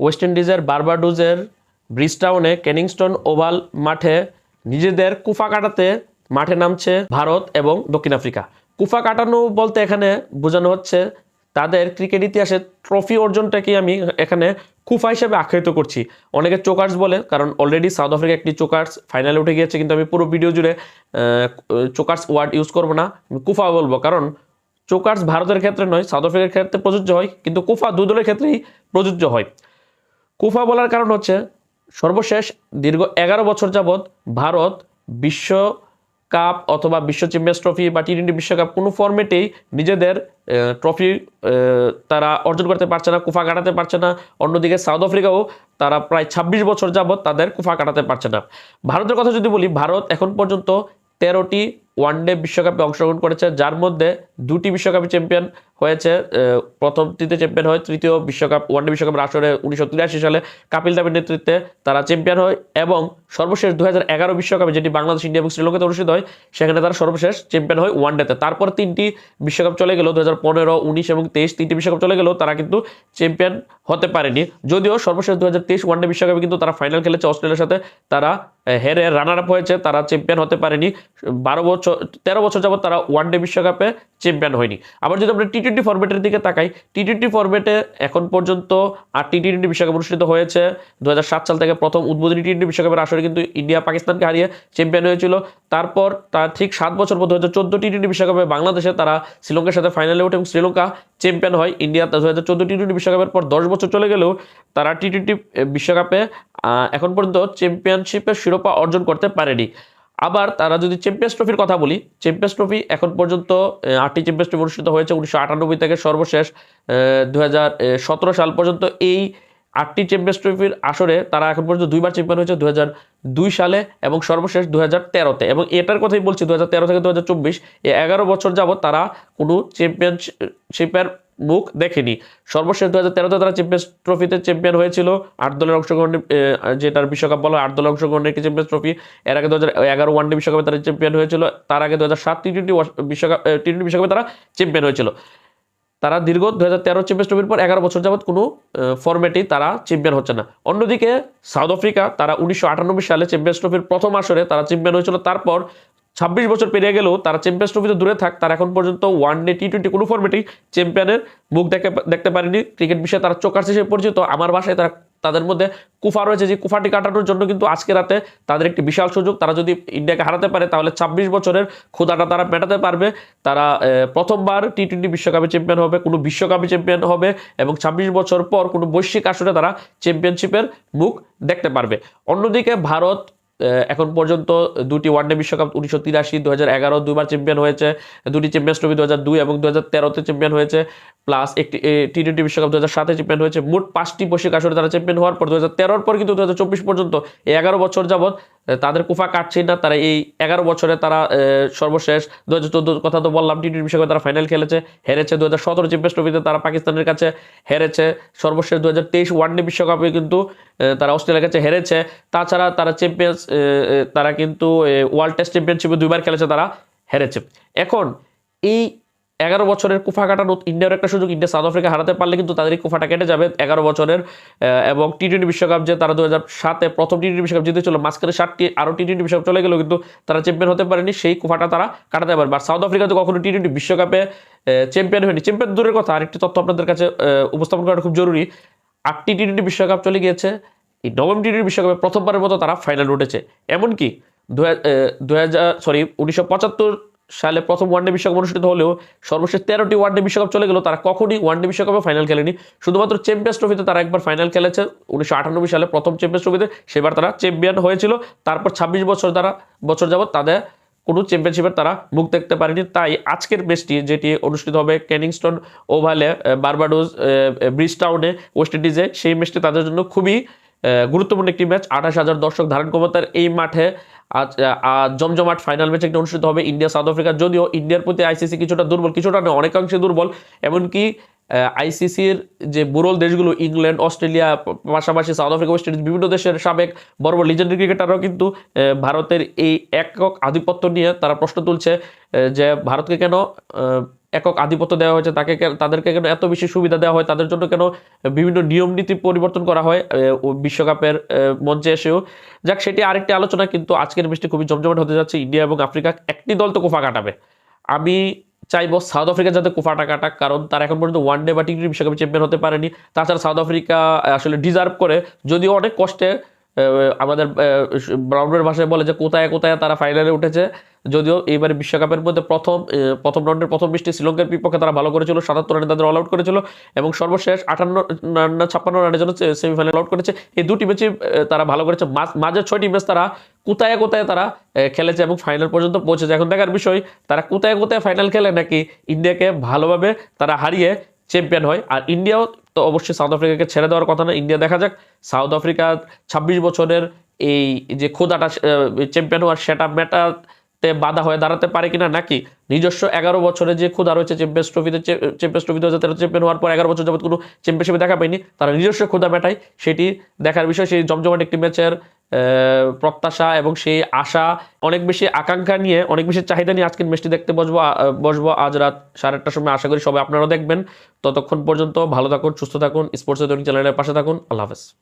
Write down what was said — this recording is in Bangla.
ওয়েস্ট ইন্ডিজের বারবাডুজের ব্রিজটাউনে কেনিংস্টন ওভাল মাঠে নিজেদের কুফা কাটাতে মাঠে নামছে ভারত এবং দক্ষিণ আফ্রিকা। কুফা কাটানো বলতে এখানে বোঝানো হচ্ছে তাদের ক্রিকেট ইতিহাসে ট্রফি অর্জনটাকে আমি এখানে কুফা হিসেবে আখ্যায়িত করছি। অনেকে চোকার্স বলে, কারণ অলরেডি সাউথ আফ্রিকা একটি চোকার্স ফাইনালে উঠে গিয়েছে, কিন্তু আমি পুরো ভিডিও জুড়ে চোকার্স ওয়ার্ড ইউজ করব না, আমি কুফা বলব, কারণ চোকার্স ভারতের ক্ষেত্রে নয় সাউথ আফ্রিকার ক্ষেত্রে প্রযোজ্য হয়, কিন্তু কুফা দু দলের ক্ষেত্রেই প্রযোজ্য হয়। কুফা বলার কারণ হচ্ছে সর্বশেষ দীর্ঘ এগারো বছর যাবৎ ভারত বিশ্ব কাপ অথবা বিশ্ব চ্যাম্পিয়ন্স ট্রফি বা টি টোয়েন্টি বিশ্বকাপ কোনো ফর্মেটেই নিজেদের ট্রফি তারা অর্জন করতে পারছে না, কুফা কাটাতে পারছে না। অন্যদিকে সাউথ আফ্রিকাও তারা প্রায় ছাব্বিশ বছর যাবৎ তাদের কুফা কাটাতে পারছে না। ভারতের কথা যদি বলি, ভারত এখন পর্যন্ত তেরোটি ওয়ানডে বিশ্বকাপে অংশগ্রহণ করেছে, যার মধ্যে দুটি বিশ্বকাপে চ্যাম্পিয়ন হয়েছে প্রথমটিতে চ্যাম্পিয়ন হয় তৃতীয় বিশ্বকাপ, ওয়ানডে বিশ্বকাপের আসরে উনিশশো তিরাশি সালে কাপিল দেবের নেতৃত্বে তারা চ্যাম্পিয়ন হয় এবং সর্বশেষ দু বিশ্বকাপে যেটি বাংলাদেশ, ইন্ডিয়া এবং শ্রীলঙ্কাতে অনুষ্ঠিত হয়, সেখানে তারা সর্বশেষ চ্যাম্পিয়ন হয় ওয়ানডেতে। তারপর তিনটি বিশ্বকাপ চলে গেল দু হাজার পনেরো এবং তেইশ, তিনটি বিশ্বকাপ চলে গেল, তারা কিন্তু চ্যাম্পিয়ন হতে পারেনি। যদিও সর্বশেষ দু হাজার তেইশ ওয়ানডে বিশ্বকাপে কিন্তু তারা ফাইনাল খেলেছে, অস্ট্রেলিয়ার সাথে তারা হেরে রানার আপ হয়েছে, তারা চ্যাম্পিয়ন হতে পারেনি। বারো বছর, তেরো বছর যাবত তারা ওয়ানডে বিশ্বকাপে চ্যাম্পিয়ন হয়নি। আবার যদি আমরা টি টোয়েন্টি ফরম্যাটের দিকে তাকাই টি টোয়েন্টি ফরম্যাটে এখন পর্যন্ত আটটি টি টোয়েন্টি বিশ্বকাপ অনুষ্ঠিত হয়েছে। দু হাজার সাত সাল থেকে প্রথম উদ্বোধনী টি টোয়েন্টি বিশ্বকাপের আসরে কিন্তু ইন্ডিয়া পাকিস্তানকে হারিয়ে চ্যাম্পিয়ন হয়েছিল। তারপর তার ঠিক সাত বছর পর দু হাজার চোদ্দ টি টোয়েন্টি বিশ্বকাপে বাংলাদেশে তারা শ্রীলঙ্কার সাথে ফাইনালে ওঠে এবং শ্রীলঙ্কা চ্যাম্পিয়ন হয়। ইন্ডিয়া দু হাজার চোদ্দ টি টোয়েন্টি বিশ্বকাপের পর দশ বছর চলে গেলেও তারা টি টোয়েন্টি বিশ্বকাপে এখন পর্যন্ত চ্যাম্পিয়নশিপের শিরোপা অর্জন করতে পারেনি। আবার তারা যদি চ্যাম্পিয়ন্স ট্রফির কথা বলি চ্যাম্পিয়ন্স ট্রফি এখন পর্যন্ত আটটি চ্যাম্পিয়ন্স ট্রফি অনুষ্ঠিত হয়েছে উনিশশো আটানব্বই থেকে সর্বশেষ দু সাল পর্যন্ত। এই আটটি চ্যাম্পিয়ন্স ট্রফির আসরে তারা এখন পর্যন্ত দুইবার চ্যাম্পিয়ন হয়েছে দু দুই সালে এবং সর্বশেষ দু হাজার তেরোতে। এবং এটার কথাই বলছি দু হাজার তেরো থেকে দু হাজার চব্বিশ এগারো বছর যাবত তারা কোনো চ্যাম্পিয়নশিপের মুখ দেখেনি। সর্বশেষ দু হাজার তেরোতে তারা চ্যাম্পিয়ন্স ট্রফিতে চ্যাম্পিয়ন হয়েছিল। আট দলের অংশগ্রহণে যেটার বিশ্বকাপ বলা, আট দলের অংশগ্রহণের একটি চ্যাম্পিয়ন্স ট্রফি এর আগে দু হাজার এগারো ওয়ানডে বিশ্বকাপে তারা চ্যাম্পিয়ন হয়েছিল। তার আগে দু হাজার সাত টি টোয়েন্টি বিশ্বকাপ টি টোয়েন্টি বিশ্বকাপে তারা চ্যাম্পিয়ন হয়েছিল। তারা দীর্ঘ দু হাজার তেরো চ্যাম্পিয়ন্স ট্রফির পর এগারো বছর যাবত কোনো ফরম্যাটেই তারা চ্যাম্পিয়ন হচ্ছে না। অন্যদিকে সাউথ আফ্রিকা, তারা উনিশশো আটানব্বই সালে চ্যাম্পিয়ন্স ট্রফির প্রথম আসরে তারা চ্যাম্পিয়ন হয়েছিল। তারপর ছাব্বিশ বছর পেরিয়ে গেলেও তারা চ্যাম্পিয়ন্স ট্রফিতে দূরে থাক, তারা এখন পর্যন্ত ওয়ান ডে টি টোয়েন্টি কোনো ফরম্যাটেই চ্যাম্পিয়নের মুখ দেখে দেখতে পারেনি। ক্রিকেট বিষয়ে তারা চোকার্স হিসেবে পরিচিত। আমার বাসায় তারা তাদের মধ্যে কুফা রয়েছে। যে কুফাটি কাটানোর জন্য কিন্তু আজকে রাতে তাদের একটি বিশাল সুযোগ। তারা যদি ইন্ডিয়াকে হারাতে পারে, তাহলে ছাব্বিশ বছরের ক্ষুদাটা তারা মেটাতে পারবে। তারা প্রথমবার টি টোয়েন্টি বিশ্বকাপে চ্যাম্পিয়ন হবে, কোনো বিশ্বকাপে চ্যাম্পিয়ন হবে এবং ছাব্বিশ বছর পর কোনো বৈশ্বিক আসরে তারা চ্যাম্পিয়নশিপের মুখ দেখতে পারবে। অন্যদিকে ভারত এখন পর্যন্ত দুটি ওয়ানডে বিশ্বকাপ উনিশশো তিরাশি দু হাজার এগারো দুবার চ্যাম্পিয়ন হয়েছে। দুটি চ্যাম্পিয়ন্স ট্রফি দু হাজার দুই এবং দু হাজার তেরোতে চ্যাম্পিয়ন হয়েছে। প্লাস একটি টি টোয়েন্টি বিশ্বকাপ দু হাজার সাতে চ্যাম্পিয়ন হয়েছে। মোট পাঁচটি বৈশ্বিক আসরে তারা চ্যাম্পিয়ন হওয়ার পর দু হাজার তেরোর পর কিন্তু দু হাজার চব্বিশ পর্যন্ত এগারো বছর আহ, তাদের কুফা কাটছে না, তারা এই এগারো বছরে তারা সর্বশেষ দু হাজার চোদ্দ কথা তো বললাম, টি টোয়েন্টি বিশ্বকাপে তারা ফাইনাল খেলেছে, হেরেছে দু হাজার সতেরো চ্যাম্পিয়ন্স ট্রফিতে তারা পাকিস্তানের কাছে হেরেছে, সর্বশেষ দু হাজার তেইশ ওয়ানডে বিশ্বকাপে কিন্তু তারা অস্ট্রেলিয়ার কাছে হেরেছে, তাছাড়া তারা চ্যাম্পিয়ন্স তারা কিন্তু ওয়ার্ল্ড টেস্ট চ্যাম্পিয়নশিপে দুইবার খেলেছে, তারা হেরেছে। এখন, এই এগারো বছরের কুফা কাটানো ইন্ডিয়ার একটা সুযোগ, ইন্ডিয়া, সাউথ আফ্রিকা হারাতে পারলে কিন্তু তাদের কুফাটা কেটে যাবে এগারো বছরের এবং টি টোয়েন্টি বিশ্বকাপ যে তারা দু হাজার সাতে প্রথম টি টোয়েন্টি বিশ্বকাপ জিতেছিল, মাঝখানে ষাটটি আরও টি টোয়েন্টি বিশ্বকাপ চলে গেলেও কিন্তু তারা চ্যাম্পিয়ন হতে পারেনি, সেই কুফাটা তারা কাটাতে পারবে। আর সাউথ আফ্রিকা তো কখনো টি টোয়েন্টি বিশ্বকাপে চ্যাম্পিয়ন হয়নি। চ্যাম্পিয়ন দূরের কথা, আরেকটি তথ্য আপনাদের কাছে উপস্থাপন করাটা খুব জরুরি। আটটি টি টোয়েন্টি বিশ্বকাপ চলে গিয়েছে, এই নবম টি টোয়েন্টি বিশ্বকাপে প্রথমবারের মতো তারা ফাইনাল উঠেছে। এমনকি দু হাজার সরি উনিশশো পঁচাত্তর সালে প্রথম ওয়ানডে বিশ্বকাপ অনুষ্ঠিত হলেও সর্বশেষ তেরোটি ওয়ানডে বিশ্বকাপ চলে গেল তারা কখনই ওয়ানডে বিশ্বকাপে ফাইনাল খেলেনি। শুধুমাত্র চ্যাম্পিয়ন্স ট্রফিতে তারা একবার ফাইনাল খেলেছে। উনিশশো আটানব্বই সালে প্রথম চ্যাম্পিয়ন্স ট্রফিতে সেবার তারা চ্যাম্পিয়ন হয়েছিল। তারপর ছাব্বিশ বছর তারা, বছর যাবত তাদের কোনো চ্যাম্পিয়নশিপের তারা মুখ দেখতে পারেনি। তাই আজকের ম্যাচটি যেটি অনুষ্ঠিত হবে কেনিংস্টন ওভালে বারবাডোস ব্রিজ টাউনে ওয়েস্ট ইন্ডিজে সেই ম্যাচটি তাদের জন্য খুবই গুরুত্বপূর্ণ একটি ম্যাচ। আঠাশ হাজার দর্শক ধারণ ক্ষমতার এই মাঠে। আজ জমজমাট ফাইনাল ম্যাচ একটি অনুষ্ঠিত হবে ইন্ডিয়া, সাউথ আফ্রিকা। যদিও ইন্ডিয়ার প্রতি আইসিসি কিছুটা দুর্বল, কিছুটা নয়, অনেকাংশে দুর্বল। এমনকি আইসিসির যে বুরল দেশগুলো, ইংল্যান্ড, অস্ট্রেলিয়া, পাশাপাশি সাউথ আফ্রিকা, ওয়েস্ট ইন্ডিজ, বিভিন্ন দেশের সাবেক বড় বড় লিজেন্ডারি ক্রিকেটাররাও কিন্তু ভারতের এই একক আধিপত্য নিয়ে তারা প্রশ্ন তুলছে যে ভারতকে কেন একক আধিপত্য দেওয়া হয়েছে, তাকে তাদেরকে কেন এত বেশি সুবিধা দেওয়া হয়, তাদের জন্য কেন বিভিন্ন নিয়ম নীতি পরিবর্তন করা হয় বিশ্বকাপের মঞ্চে এসেও। যাক, সেটি আরেকটি আলোচনা, কিন্তু আজকের ম্যাচটি খুবই জমজমাট হতে যাচ্ছে। ইন্ডিয়া এবং আফ্রিকা, একটি দল তো কোফা কাটাবে। আমি চাইব সাউথ আফ্রিকা যাতে কোফাটা কাটাক, কারণ তারা এখন পর্যন্ত ওয়ান ডে বা টি টোয়েন্টি বিশ্বকাপে চ্যাম্পিয়ন হতে পারেনি। তাছাড়া সাউথ আফ্রিকা আসলে ডিজার্ভ করে, যদিও অনেক কষ্টে আমাদের ব্রাউনের ভাষায় বলে যে কোথায় কোথায় তারা ফাইনালে উঠেছে। যদিও এইবারে বিশ্বকাপের মধ্যে প্রথম প্রথম রাউন্ডের প্রথম বৃষ্টি শ্রীলঙ্কার বিপক্ষে তারা ভালো করেছিল, সাতাত্তর রানে তাদের অল আউট করেছিল এবং সর্বশেষ আটান্ন ছাপ্পান্ন রানের জন্য সেমিফাইনাল আউট করেছে। এই দুটি ম্যাচে তারা ভালো করেছে। মাঝ- ছয়টি ম্যাচ তারা কোথায় কোথায় তারা খেলেছে এবং ফাইনাল পর্যন্ত পৌঁছেছে। এখন দেখার বিষয়, তারা কোথায় কোথায় ফাইনাল খেলে নাকি ইন্ডিয়াকে ভালোভাবে তারা হারিয়ে চ্যাম্পিয়ন হয়। আর ইন্ডিয়াও তো অবশ্যই সাউথ আফ্রিকাকে ছেড়ে দেওয়ার কথা না, ইন্ডিয়া দেখা যাক। সাউথ আফ্রিকা ছাব্বিশ বছরের এই যে ক্ষুদাটা চ্যাম্পিয়ন হওয়ার সেটা বাধা হয়ে দাঁড়াতে পারে কিনা নাকি? নিজস্ব এগারো বছরে যে ক্ষুদা রয়েছে চ্যাম্পিয়ন্স ট্রফিতে চ্যাম্পিয়ন্স ট্রফিতে হচ্ছে তারা চ্যাম্পিয়ন হওয়ার পর এগারো বছর যাবত কোনো চ্যাম্পিয়নশিপে দেখা পায়নি। তারা নিজস্ব ক্ষুদা মেটায়। সেটি দেখার বিষয়, সেই জমজমাট একটি ম্যাচের প্রত্যাশা এবং সেই আশা। অনেক বেশি আকাঙ্ক্ষা নিয়ে, অনেক বেশি চাহিদা নিয়ে আজকের ম্যাচটি দেখতে বসবো বসবো আজ রাত সাড়ে আটটার সময়। আশা করি সবাই আপনারাও দেখবেন। ততক্ষণ পর্যন্ত ভালো থাকুন, সুস্থ থাকুন। স্পোর্টস চ্যানেলের পাশে থাকুন। আল্লাহ হাফেজ।